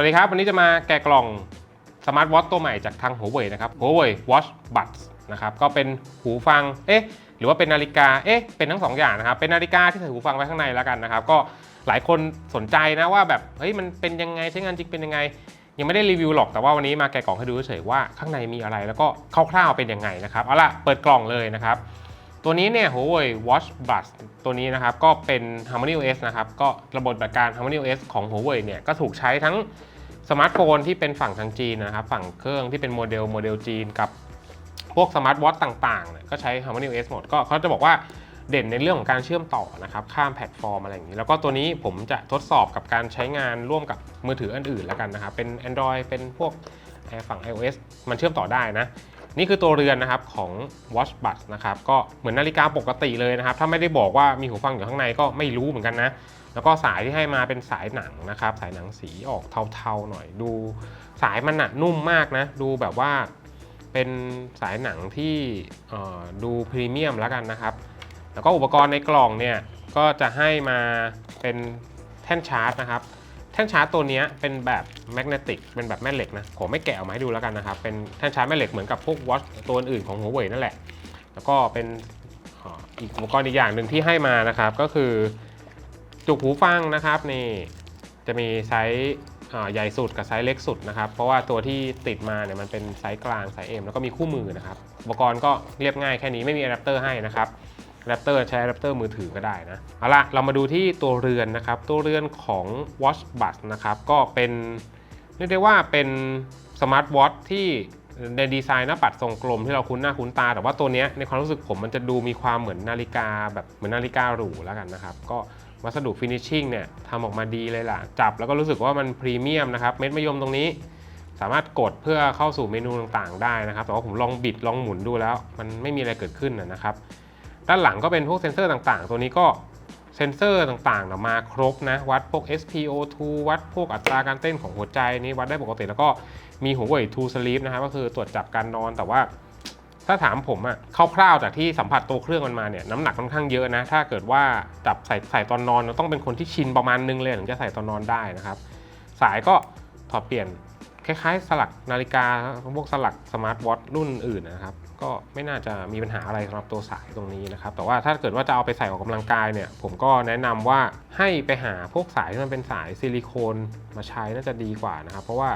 วัสดีครับ วันนี้จะมาแกะกล่องสมาร์ทวอทตัวใหม่จากทาง Huawei นะครับ Huawei Watch Buds นะครับก็เป็นหูฟังเอ๊ะหรือว่าเป็นนาฬิกาเอ๊ะเป็นทั้งสองอย่างนะครับเป็นนาฬิกาที่ใส่หูฟังไว้ข้างในแล้วกันนะครับก็หลายคนสนใจนะว่าแบบเฮ้ยมันเป็นยังไงใช้งานจริงเป็นยังไง ยังไม่ได้รีวิวหรอกแต่ว่าวันนี้มาแกะกล่องให้ดูเฉยๆว่าข้างในมีอะไรแล้วก็คร่าวๆเป็นยังไงนะครับเอาล่ะเปิดกล่องเลยนะครับตัวนี้เนี่ย Huawei Watch Buds ตัวนี้นะครับก็เป็น Harmony OS นะครับก็ระบบปฏิบัติการ Harmony OS ของ Huawei เนี่ยก็ถูกใช้ทั้ง สมาร์ทโฟนที่เป็นฝั่งทางจีนนะครับ ฝั่งเครื่องที่เป็นโมเดลโมเดลจีนกับพวกสมาร์ทวอทต่างๆเนี่ยก็ใช้ Harmony OS หมดก็เขาจะบอกว่าเด่นในเรื่องของการเชื่อมต่อนะครับ ข้ามแพลตฟอร์มอะไรอย่างนี้ แล้วก็ตัวนี้ผมจะทดสอบกับการใช้งานร่วมกับมือถืออันอื่นแล้วกันนะครับ เป็น Android เป็นพวกเอ่อฝั่ง iOS มันเชื่อมต่อได้นะ นี่คือตัวเรือนนะครับของ Watch Buds นะครับ ก็เหมือนนาฬิกาปกติเลยนะครับ ถ้าไม่ได้บอกว่ามีหูฟังอยู่ข้างในก็ไม่รู้เหมือนกันนะ แล้วก็สายที่ให้มาเป็นสายหนังนะครับ สายหนังสีออกเทาๆหน่อยดูสายมันหนักนุ่มมากนะ ดูแบบว่าเป็นสายหนังที่ดูพรีเมียมแล้วกันนะครับ แล้วก็อุปกรณ์ในกล่องเนี่ยก็จะให้มาเป็นแท่นชาร์จนะครับ แท่นชาร์จตัวนี้เป็นแบบแมกเนติกเป็นแบบแม่เหล็กนะผมไม่แกะออกมาให้ดูแล้วกันนะครับ เป็นแท่นชาร์จแม่เหล็กเหมือนกับพวกวอชตัวอื่นของ Huawei นั่นแหละ แล้วก็เป็นอีกอุปกรณ์อีกอย่างหนึ่งที่ให้มานะครับก็คือ จุกหูฟังนะครับนี่จะมีไซส์ใหญ่สุดกับไซส์เล็กสุดนะครับ เพราะว่าตัวที่ติดมาเนี่ยมันเป็นไซส์กลางไซส์ M แล้วก็มีคู่มือนะครับอุปกรณ์ก็เรียบง่ายแค่นี้ไม่มีอะแดปเตอร์ให้นะครับอะแดปเตอร์ใช้อะแดปเตอร์มือถือก็ได้นะเอาละเรามาดูที่ตัวเรือนนะครับ ตัวเรือนของ Watch Buds นะครับก็เป็นเรียกได้ว่าเป็นสมาร์ทวอทที่ในดีไซน์หน้าปัดทรงกลมที่เราคุ้นหน้าคุ้นตา แต่ว่าตัวเนี้ยในความรู้สึกผมมันจะดูมีความเหมือนนาฬิกาแบบเหมือนนาฬิกาหรูแล้วกันนะครับ ก็ วัสดุฟินิชชิ่งเนี่ยทำออกมาดีเลยล่ะ จับแล้วก็รู้สึกว่ามันพรีเมียมนะครับ เม็ดมะยมตรงนี้ สามารถกดเพื่อเข้าสู่เมนูต่างๆ ได้นะครับ แต่ว่าผมลองบิดลองหมุนดูแล้ว มันไม่มีอะไรเกิดขึ้นนะครับ ด้านหลังก็เป็นพวกเซ็นเซอร์ต่างๆ ตัวนี้ก็เซ็นเซอร์ต่างๆมาครบนะ วัดพวก SpO2 วัดพวกอัตราการเต้นของหัวใจนี่วัดได้ปกติแล้วก็มี Huawei True Sleep นะครับก็คือตรวจจับการนอนแต่ว่า ถ้าถามผมอะคร่าวๆจากที่สัมผัสตัวเครื่องมันมาเนี่ยน้ำหนักค่อนข้างเยอะนะ ถ้าเกิดว่าจับใส่ใส่ตอนนอนเราต้องเป็นคนที่ชินประมาณนึงเลยถึงจะใส่ตอนนอนได้นะครับ สายก็ถอดเปลี่ยนคล้ายๆ สลักนาฬิกาพวกสลักสมาร์ทวอทรุ่นอื่นนะครับ ก็ไม่น่าจะมีปัญหาอะไรสำหรับตัวสายตรงนี้นะครับ แต่ว่าถ้าเกิดว่าจะเอาไปใส่ออกกำลังกายเนี่ย ผมก็แนะนำว่าให้ไปหาพวกสายที่มันเป็นสายซิลิโคนมาใช้น่าจะดีกว่านะครับ เพราะว่า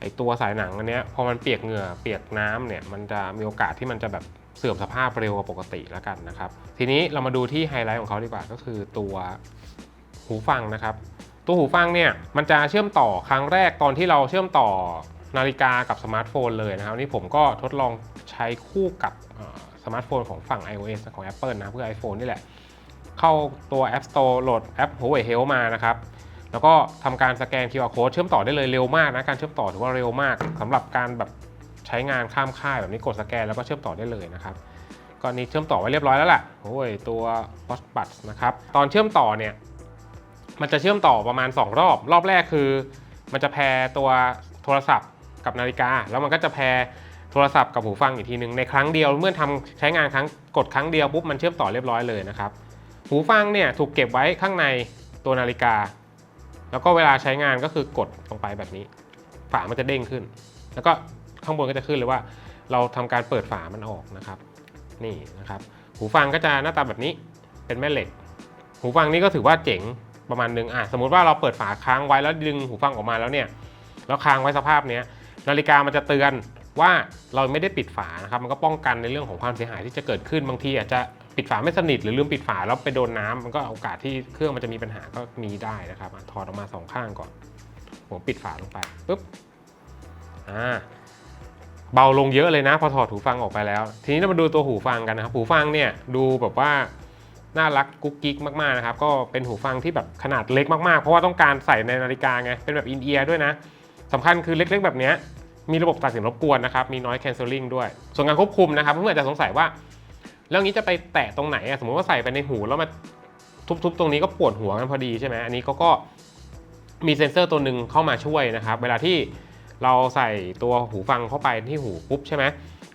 ไอตัวสายหนังอันเนี้ยพอมันเปียกเหงื่อเปียกน้ำเนี่ยมันจะมีโอกาสที่มันจะแบบเสื่อมสภาพเร็วกว่าปกติแล้วกันนะครับ ทีนี้เรามาดูที่ไฮไลท์ของเขาดีกว่าก็คือตัวหูฟังนะครับ ตัวหูฟังเนี่ยมันจะเชื่อมต่อครั้งแรกตอนที่เราเชื่อมต่อนาฬิกากับสมาร์ทโฟนเลยนะครับนี่ผมก็ทดลองใช้คู่กับสมาร์ทโฟนของฝั่ง iOS ของ Apple นะเพื่อ iPhone นี่แหละ เข้าตัว App Store โหลดแอป Huawei Health มานะครับ แล้วก็ทำการสแกน QR code เชื่อมต่อได้เลยเร็วมากนะ การเชื่อมต่อถือว่าเร็วมากสำหรับการแบบใช้งานข้ามค่ายแบบนี้กดสแกนแล้วก็เชื่อมต่อได้เลยนะครับก็นี่เชื่อมต่อไว้เรียบร้อยแล้วแหละโอ้ยตัว Watch Buds นะครับตอนเชื่อมต่อเนี่ยมันจะเชื่อมต่อประมาณ 2 รอบ รอบแรกคือ มันจะแพรตัวโทรศัพท์กับนาฬิกา แล้วมันก็จะแพรโทรศัพท์กับหูฟังอีกทีหนึ่งในครั้งเดียวเมื่อทำใช้งานครั้งกดครั้งเดียวปุ๊บมันเชื่อมต่อเรียบร้อยเลยนะครับหูฟังเนี่ยถูกเก็บไว้ข้างในตัวนาฬิกา แล้วก็เวลาใช้งานก็คือกดลงไปแบบนี้ ฝามันจะเด้งขึ้น แล้วก็ข้างบนก็จะขึ้นเลยว่า เราทำการเปิดฝามันออกนะครับ นี่นะครับ หูฟังก็จะหน้าตาแบบนี้เป็นแม่เหล็ก หูฟังนี่ก็ถือว่าเจ๋งประมาณนึงอะสมมุติว่าเราเปิดฝาค้างไว้แล้วดึงหูฟังออกมาแล้วเนี่ยแล้วค้างไว้สภาพเนี้ยนาฬิกามันจะเตือนว่าเราไม่ได้ปิดฝานะครับมันก็ป้องกันในเรื่องของความเสียหายที่จะเกิดขึ้นบางทีอาจจะ ปิดฝาไม่สนิทหรือลืมปิดฝาแล้วไปโดนน้ำมันก็โอกาสที่เครื่องมันจะมีปัญหาก็มีได้นะครับถอดออกมาสองข้างก่อนผมปิดฝาลงไปปุ๊บอ่าเบาลงเยอะเลยนะ พอถอดหูฟังออกไปแล้ว ทีนี้เรามาดูตัวหูฟังกันนะครับ หูฟังเนี่ยดูแบบว่าน่ารักกุ๊กกิ๊กมากๆนะครับ ก็เป็นหูฟังที่แบบขนาดเล็กมากๆ เพราะว่าต้องการใส่ในนาฬิกาไง เป็นแบบอินเอียร์ด้วยนะสำคัญคือเล็กๆ แบบนี้มีระบบตัดเสียงรบกวนนะครับ มี noise cancelling ด้วย ส่วนการควบคุมนะครับเพื่อนๆอาจจะสงสัยว่า เรื่องนี้จะไปแตะตรงไหนอะสมมติว่าใส่ไปในหูแล้วมาทุบๆ ตรงนี้ก็ปวดหัวกันพอดีใช่ไหมอันนี้เขาก็มีเซ็นเซอร์ตัวหนึ่งเข้ามาช่วยนะครับ เวลาที่เราใส่ตัวหูฟังเข้าไปที่หูปุ๊บใช่ไหม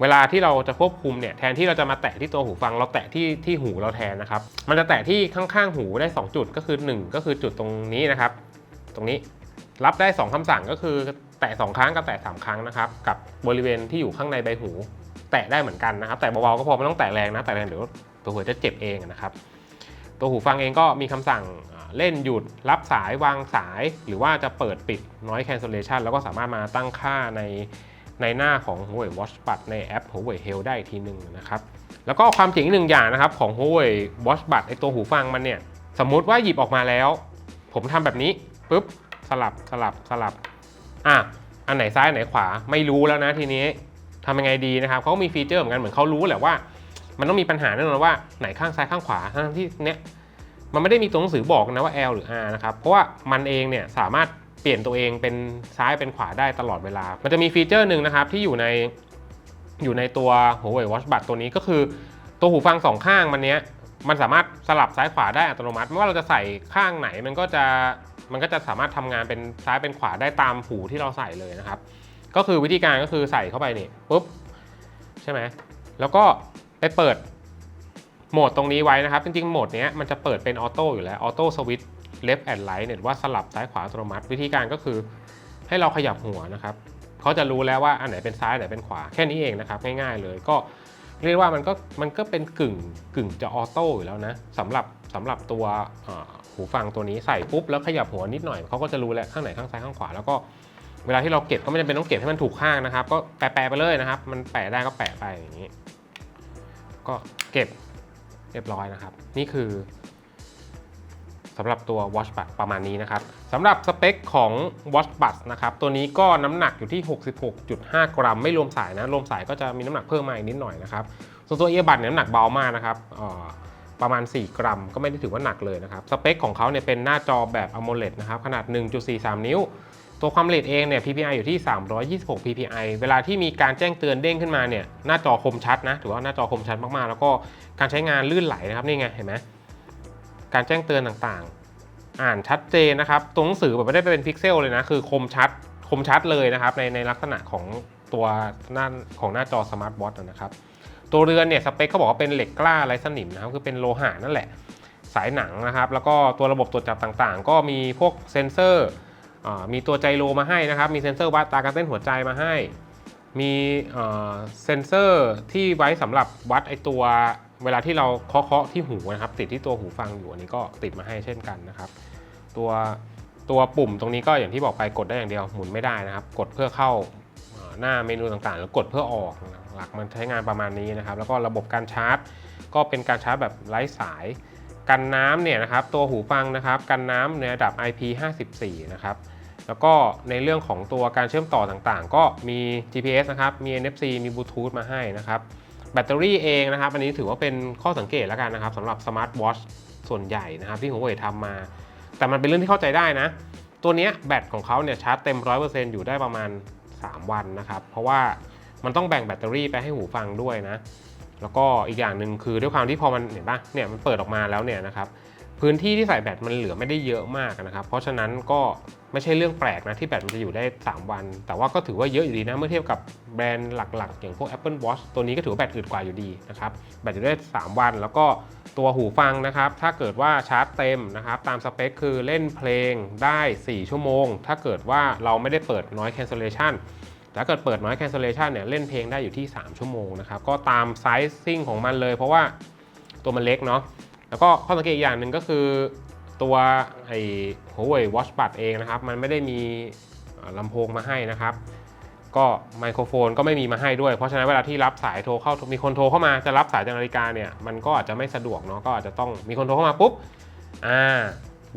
เวลาที่เราจะควบคุมเนี่ยแทนที่เราจะมาแตะที่ตัวหูฟัง เราแตะที่ที่หูเราแทนนะครับ มันจะแตะที่ข้างๆหูได้ 2 จุดก็คือ 1 ก็คือจุดตรงนี้นะครับ ตรงนี้รับได้ 2คำสั่งก็คือแตะ2ครั้งกับแตะ3ครั้งนะครับกับบริเวณที่อยู่ข้างในใบหู แตะได้เหมือนกันนะครับ แต่เบาๆก็พอไม่ต้องแตะแรงนะ แตะแรงเดี๋ยวตัวหูจะเจ็บเองนะครับ ตัวหูฟังเองก็มีคำสั่งเล่นหยุดรับสายวางสาย หรือว่าจะเปิดปิด noise cancellation แล้วก็สามารถมาตั้งค่าในในหน้าของ Huawei Watch Bud ในแอป Huawei Health ได้อีกทีหนึ่งนะครับ แล้วก็ความเจ๋งอีกหนึ่งอย่างนะครับของ Huawei Watch Bud ไอตัวหูฟังมันเนี่ย สมมุติว่าหยิบออกมาแล้ว ผมทำแบบนี้ปุ๊บสลับสลับสลับ อะ อันไหนซ้ายอันไหนขวาไม่รู้แล้วนะทีนี้ ทำยังไงดีนะครับเขาก็มีฟีเจอร์เหมือนกันเหมือนเขารู้แหละว่า มันต้องมีปัญหาแน่นอนว่าไหนข้างซ้ายข้างขวาทั้งที่เนี้ยมันไม่ได้มีตัวหนังสือบอกนะว่า L หรือ R นะครับ เพราะว่ามันเองเนี่ยสามารถเปลี่ยนตัวเองเป็นซ้ายเป็นขวาได้ตลอดเวลา มันจะมีฟีเจอร์หนึ่งนะครับที่อยู่ในอยู่ในตัว Huawei Watch Bud ตัวนี้ก็คือ ตัวหูฟังสองข้างมันเนี้ยมันสามารถสลับซ้ายขวาได้อัตโนมัติ ไม่ว่าเราจะใส่ข้างไหนมันก็จะมันก็จะสามารถทำงานเป็นซ้ายเป็นขวาได้ตามหูที่เราใส่เลยนะครับ ก็คือวิธีการก็คือใส่เข้าไปนี่ปุ๊บใช่ไหมแล้วก็ไปเปิดโหมดตรงนี้ไว้นะครับ จริงๆโหมดนี้มันจะเปิดเป็นออโต้อยู่แล้วออโต้สวิตช์ left and right เนี่ยว่าสลับซ้ายขวาอัตโนมัติ วิธีการก็คือให้เราขยับหัวนะครับเขาจะรู้แล้วว่าอันไหนเป็นซ้ายอันไหนเป็นขวาแค่นี้เองนะครับ ง่ายๆเลยก็เรียกว่ามันก็มันก็เป็นกึ่งกึ่งจะออโต้อยู่แล้วนะสำหรับสำหรับตัวหูฟังตัวนี้ใส่ปุ๊บแล้วขยับหัวนิดหน่อยเขาก็จะรู้แหละข้างไหนข้างซ้ายข้างขวาแล้วก็ เวลาที่เราเก็บก็ไม่จำเป็นต้องเก็บให้มันถูกข้างนะครับ ก็แปะๆไปเลยนะครับ มันแปะได้ก็แปะไปอย่างนี้ ก็เก็บเรียบร้อยนะครับ นี่คือสำหรับตัว Watch Bud ประมาณนี้นะครับสำหรับสเปคของ Watch Bud นะครับ ตัวนี้ก็น้ำหนักอยู่ที่ 66.5 กรัม ไม่รวมสายนะ รวมสายก็จะมีน้ำหนักเพิ่มมาอีกนิดหน่อยนะครับ ส่วนตัวเอียบัดเนี่ยน้ำหนักเบามากนะครับประมาณ 4 กรัม ก็ไม่ได้ถือว่าหนักเลยนะครับ สเปคของเขาเนี่ยเป็นหน้าจอแบบ AMOLED นะครับ ขนาด 1.43 นิ้ว ตัวความละเอียดเองเนี่ย PPI อยู่ที่ 326 PPI เวลาที่มีการแจ้งเตือนเด้งขึ้นมาเนี่ย หน้าจอคมชัดนะ ถือว่าหน้าจอคมชัดมากๆ แล้วก็การใช้งานลื่นไหลนะครับ นี่ไง เห็นไหม การแจ้งเตือนต่างๆ อ่านชัดเจนนะครับ ตัวหนังสือแบบไม่ได้เป็นพิกเซลเลยนะ คือคมชัด คมชัดเลยนะครับ ในในลักษณะของตัวหน้าของหน้าจอสมาร์ทวอทนะครับ ตัวเรือนเนี่ยสเปคเขาบอกว่าเป็นเหล็กกล้าไร้สนิมนะครับ คือเป็นโลหะนั่นแหละ สายหนังนะครับ แล้วก็ตัวระบบตรวจจับต่างๆ ก็มีพวกเซ็นเซอร์ มีตัวไจโรมาให้นะครับ มีเซ็นเซอร์วัดตาการเต้นหัวใจมาให้ มีเซ็นเซอร์ที่ไว้สำหรับวัดไอตัวเวลาที่เราเคาะที่หูนะครับ ติดที่ตัวหูฟังอยู่อันนี้ก็ติดมาให้เช่นกันนะครับ ตัวตัวปุ่มตรงนี้ก็อย่างที่บอกไปกดได้อย่างเดียวหมุนไม่ได้นะครับ กดเพื่อเข้าหน้าเมนูต่างๆ แล้วกดเพื่อออกหลักมันใช้งานประมาณนี้นะครับ แล้วก็ระบบการชาร์จ ก็เป็นการชาร์จแบบไร้สาย กันน้ำเนี่ยนะครับ ตัวหูฟังนะครับ กันน้ำในระดับ IP54 นะครับ แล้วก็ในเรื่องของตัวการเชื่อมต่อต่างๆ ก็มี GPS นะครับ มี NFC มีบลูทูธมาให้นะครับ แบตเตอรี่เองนะครับ อันนี้ถือว่าเป็นข้อสังเกตแล้วกันนะครับสำหรับสมาร์ทวอชส่วนใหญ่นะครับ ที่ Huawei ทำมา แต่มันเป็นเรื่องที่เข้าใจได้นะ ตัวนี้แบตของเขาเนี่ยชาร์จเต็ม 100%อยู่ได้ประมาณ 3 วันนะครับ เพราะว่ามันต้องแบ่งแบตเตอรี่ไปให้หูฟังด้วยนะ แล้วก็อีกอย่างหนึ่งคือด้วยความที่พอมันเห็นปะเนี่ยมันเปิดออกมาแล้วเนี่ยนะครับ พื้นที่ที่ใส่แบตมันเหลือไม่ได้เยอะมากนะครับ เพราะฉะนั้นก็ไม่ใช่เรื่องแปลกนะที่แบตมันจะอยู่ได้ 3 วัน แต่ว่าก็ถือว่าเยอะอยู่ดีนะเมื่อเทียบกับแบรนด์หลักๆ อย่างพวก Apple Watch ตัวนี้ก็ถือว่าแบตอึดกว่าอยู่ดีนะครับแบตอยู่ได้ 3 วัน แล้วก็ตัวหูฟังนะครับ ถ้าเกิดว่าชาร์จเต็มนะครับ ตามสเปคคือเล่นเพลงได้ 4 ชั่วโมง ถ้าเกิดว่าเราไม่ได้เปิด noise cancellation ถ้าเกิดเปิด noise cancellation เนี่ยเล่นเพลงได้อยู่ที่ 3 ชั่วโมงนะครับก็ตามไซซิ่งของมันเลย เพราะว่าตัวมันเล็กเนาะ แล้วก็ข้อสังเกตอีกอย่างหนึ่งก็คือตัวไอ้ Huawei Watch Bud เองนะครับ มันไม่ได้มีลำโพงมาให้นะครับ ก็ไมโครโฟนก็ไม่มีมาให้ด้วย เพราะฉะนั้นเวลาที่รับสายโทรเข้ามีคนโทรเข้ามาจะรับสายจากนาฬิกาเนี่ยมันก็อาจจะไม่สะดวกเนาะก็อาจจะต้องมีคนโทรเข้ามาปุ๊บอ่า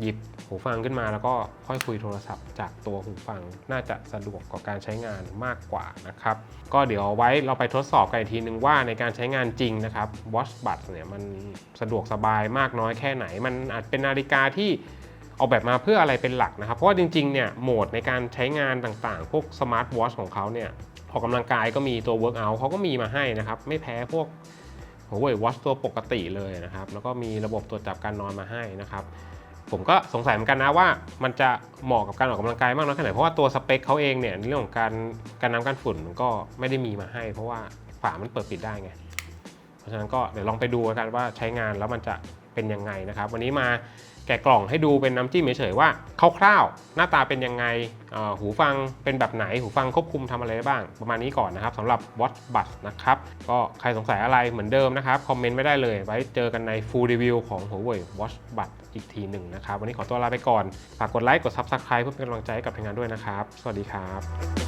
หยิบ หูฟังขึ้นมาแล้วก็ค่อยคุยโทรศัพท์จากตัวหูฟังน่าจะสะดวกกว่าการใช้งานมากกว่านะครับ ก็เดี๋ยวไว้เราไปทดสอบกันอีกทีนึงว่าในการใช้งานจริงนะครับ Watch Buds เนี่ยมันสะดวกสบายมากน้อยแค่ไหน มันอาจเป็นนาฬิกาที่ออกแบบมาเพื่ออะไรเป็นหลักนะครับ เพราะว่าจริงๆ เนี่ยโหมดในการใช้งานต่างๆ พวกสมาร์ทวอชของเขาเนี่ยออกกำลังกายก็มีตัว Workout เขาก็มีมาให้นะครับ ไม่แพ้พวก Huawei Watch ตัวปกติเลยนะครับ แล้วก็มีระบบตรวจจับการนอนมาให้นะครับ ผมก็สงสัยเหมือนกันนะว่ามันจะเหมาะกับการออกกำลังกายมากน้อยแค่ไหนเพราะว่าตัวสเปคเขาเองเนี่ยในเรื่องของการการน้ำกันฝุ่นมันก็ไม่ได้มีมาให้ เพราะว่าฝามันเปิดปิดได้ไง เพราะฉะนั้นก็เดี๋ยวลองไปดูกันว่าใช้งานแล้วมันจะ เป็นยังไงนะครับ วันนี้มาแกะกล่องให้ดูเป็นน้ำจิ้มเฉยๆว่าคร่าวๆหน้าตาเป็นยังไงหูฟังเป็นแบบไหนหูฟังควบคุมทำอะไรบ้าง ประมาณนี้ก่อนนะครับสำหรับ Watch Buds นะครับก็ใครสงสัยอะไรเหมือนเดิมนะครับ คอมเมนต์ไม่ได้เลย ไว้เจอกันใน full review ของ Huawei Watch Buds อีกทีหนึ่งนะครับ วันนี้ขอตัวลาไปก่อนฝากกดไลค์กด Subscribe เพื่อเป็นกำลังใจให้กับทีมงานด้วยนะครับ สวัสดีครับ